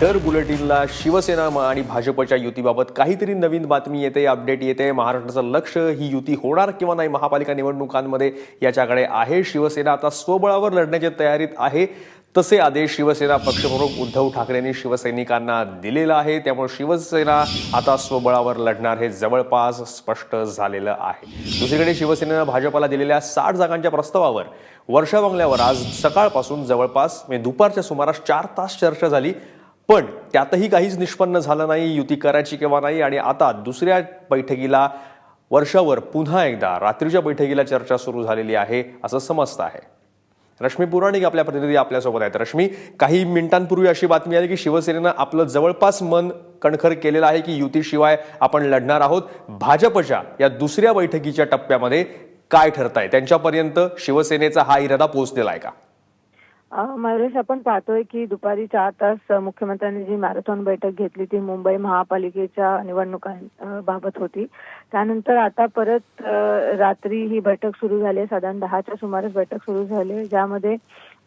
दर बुलेटिनला शिवसेना आणि भाजपच्या युतीबाबत काहीतरी नवीन बातमी येते अपडेट येते. महाराष्ट्राचं लक्ष ही युती होणार किंवा नाही महापालिका निवडणुकांमध्ये याच्याकडे आहे. शिवसेना आता स्वबळावर लढण्याच्या तयारीत आहे. तसे आदेश शिवसेना पक्षप्रमुख उद्धव ठाकरेंनी शिवसैनिकांना दिलेला आहे. त्यामुळे शिवसेना आता स्वबळावर लढणार हे जवळपास स्पष्ट झालेलं आहे. दुसरीकडे शिवसेनेनं भाजपला दिलेल्या साठ जागांच्या प्रस्तावावर वर्षा बंगल्यावर आज सकाळपासून जवळपास म्हणजे दुपारच्या सुमारास चार तास चर्चा झाली. पण त्यातही काहीच निष्पन्न झालं नाही युती करायची किंवा नाही आणि आता दुसऱ्या बैठकीला वर्षावर पुन्हा एकदा रात्रीच्या बैठकीला चर्चा सुरू झालेली आहे असं समजतं आहे. रश्मी पुराणिक आपल्या प्रतिनिधी आपल्यासोबत आहेत. रश्मी काही मिनिटांपूर्वी अशी बातमी आली की शिवसेनेनं आपलं जवळपास मन कणखर केलेलं आहे की युतीशिवाय आपण लढणार आहोत. भाजपच्या या दुसऱ्या बैठकीच्या टप्प्यामध्ये काय ठरताय? त्यांच्यापर्यंत शिवसेनेचा हा इरादा पोहोचलेला आहे का? मयुरेश आपण पाहतोय की दुपारी चार तास मुख्यमंत्र्यांनी जी मॅरेथॉन बैठक घेतली ती मुंबई महापालिकेच्या निवडणुकांबाबत होती. त्यानंतर आता परत रात्री ही बैठक सुरू झाली आहे. साधारण दहाच्या सुमारास बैठक सुरू झाली ज्यामध्ये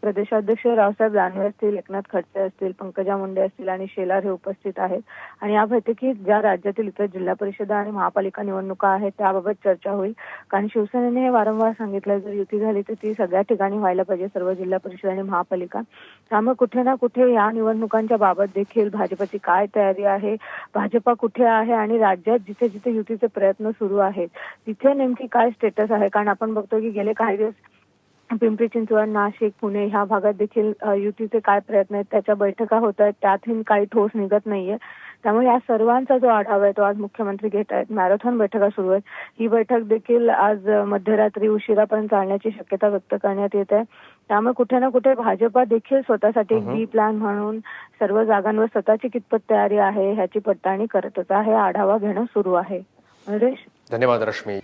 प्रदेशाध्यक्ष रावसाहेब दानवे असतील एकनाथ खडसे असतील पंकजा मुंडे असतील आणि शेलार हे उपस्थित आहेत. आणि या बैठकीत ज्या राज्यातील इतर जिल्हा परिषद आणि महापालिका निवडणुका आहेत त्याबाबत चर्चा होईल. कारण शिवसेनेने हे वारंवार सांगितलं जर युती झाली तर ती सगळ्या ठिकाणी व्हायला पाहिजे सर्व जिल्हा परिषद आणि महापालिका. त्यामुळे कुठे ना कुठे या निवडणुकांच्या बाबत देखील भाजपची काय तयारी आहे? भाजपा कुठे आहे आणि राज्यात जिथे जिथे युतीचे प्रयत्न सुरू आहेत तिथे नेमकी काय स्टेटस आहे? कारण आपण बघतो की गेले काही दिवस पिंपरी चिंचवड नाशिक पुणे ह्या भागात देखील युतीचे काय प्रयत्न आहेत त्याच्या बैठका होत आहेत. त्यातून काही ठोस निघत नाहीये. त्यामुळे या सर्वांचा जो आढावा आहे तो आज मुख्यमंत्री घेत आहेत. मॅरेथॉन बैठका सुरू आहेत. ही बैठक देखील आज मध्यरात्री उशिरापर्यंत चालण्याची शक्यता व्यक्त करण्यात येत आहे. त्यामुळे कुठे ना कुठे भाजपा देखील स्वतःसाठी एक बी प्लॅन म्हणून सर्व जागांवर स्वतःची कितपत तयारी आहे ह्याची पडताळणी करतच आहे. आढावा घेणं सुरू आहे. धन्यवाद रश्मी.